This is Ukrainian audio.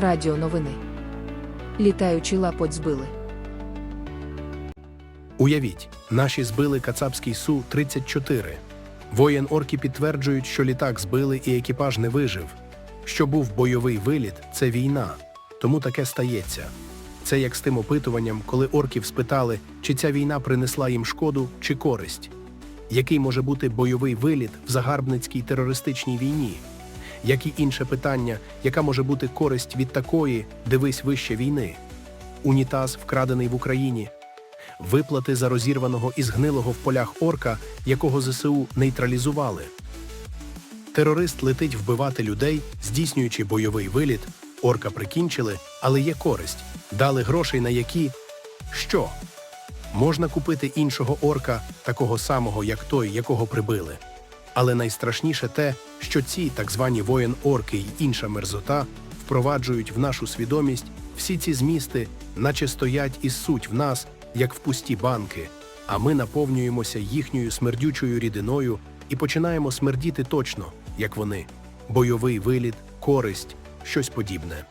Радіо новини. Літаючий лапоть збили. Уявіть, наші збили кацапський Су-34. Воєн орки підтверджують, що літак збили і екіпаж не вижив. Що був бойовий виліт це війна. Тому таке стається. Це як з тим опитуванням, коли орків спитали, чи ця війна принесла їм шкоду чи користь. Який може бути бойовий виліт в загарбницькій терористичній війні? Як і інше питання, яка може бути користь від такої, дивись вище війни? Унітаз, вкрадений в Україні, виплати за розірваного і згнилого в полях орка, якого ЗСУ нейтралізували. Терорист летить вбивати людей, здійснюючи бойовий виліт. Орка прикінчили, але є користь. Дали грошей на які що? Можна купити іншого орка, такого самого, як той, якого прибили. Але найстрашніше те, що ці так звані воєн-орки й інша мерзота впроваджують в нашу свідомість всі ці змісти, наче стоять і суть в нас, як в пусті банки, а ми наповнюємося їхньою смердючою рідиною і починаємо смердіти точно, як вони. Бойовий виліт, користь, щось подібне.